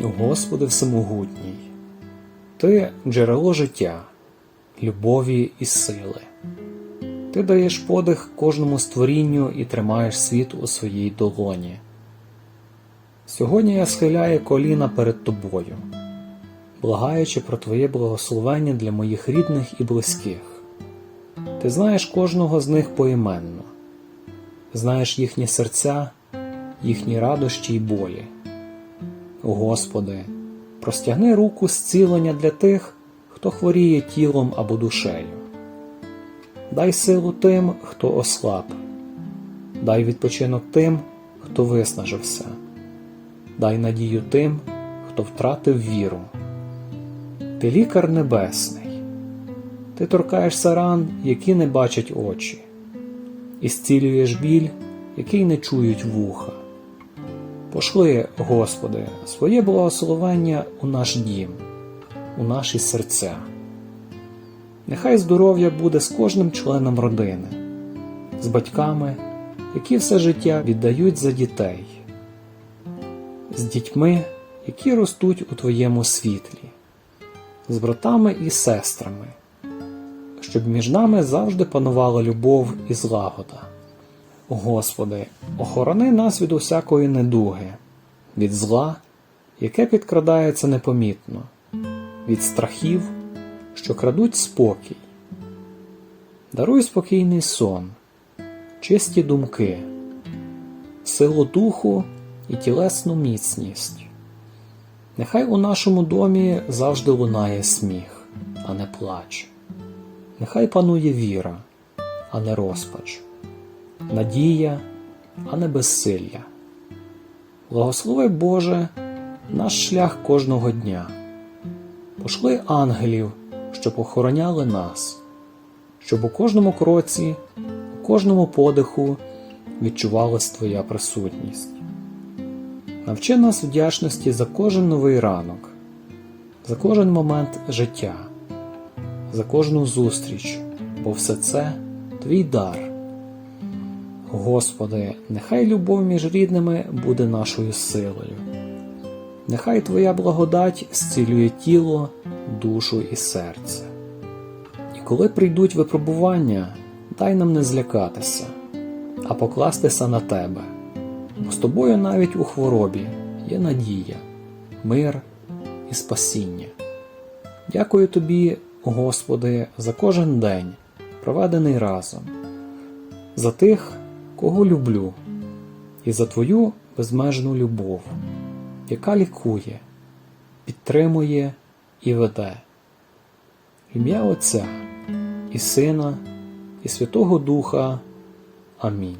Господи Всемогутній, Ти джерело життя, любові і сили. Ти даєш подих кожному створінню і тримаєш світ у своїй долоні. Сьогодні я схиляю коліна перед тобою, благаючи про Твоє благословення для моїх рідних і близьких. Ти знаєш кожного з них поіменно, знаєш їхні серця, їхні радощі й болі. Господи, простягни руку зцілення для тих, хто хворіє тілом або душею. Дай силу тим, хто ослаб, дай відпочинок тим, хто виснажився, дай надію тим, хто втратив віру. Ти лікар небесний, ти торкаєшся ран, які не бачать очі, і зцілюєш біль, який не чують вуха. Пошли, Господи, своє благословення у наш дім, у наші серця. Нехай здоров'я буде з кожним членом родини, з батьками, які все життя віддають за дітей, з дітьми, які ростуть у Твоєму світлі, з братами і сестрами, щоб між нами завжди панувала любов і злагода. Господи, охорони нас від усякої недуги, від зла, яке підкрадається непомітно, від страхів, що крадуть спокій. Даруй спокійний сон, чисті думки, силу духу і тілесну міцність. Нехай у нашому домі завжди лунає сміх, а не плач. Нехай панує віра, а не розпач надія, а не безсилля. Благослови Боже наш шлях кожного дня. Пошли ангелів, щоб охороняли нас, щоб у кожному кроці, у кожному подиху відчувалась Твоя присутність. Навчи нас вдячності за кожен новий ранок, за кожен момент життя, за кожну зустріч, бо все це Твій дар. Господи, нехай любов між рідними буде нашою силою. Нехай Твоя благодать зцілює тіло, душу і серце. І коли прийдуть випробування, дай нам не злякатися, а покластися на Тебе, бо з тобою навіть у хворобі є надія, мир і спасіння. Дякую Тобі, Господи, за кожен день, проведений разом, за тих, кого люблю, і за Твою безмежну любов, яка лікує, підтримує і веде. Ім'я Отця і Сина, і Святого Духа. Амінь.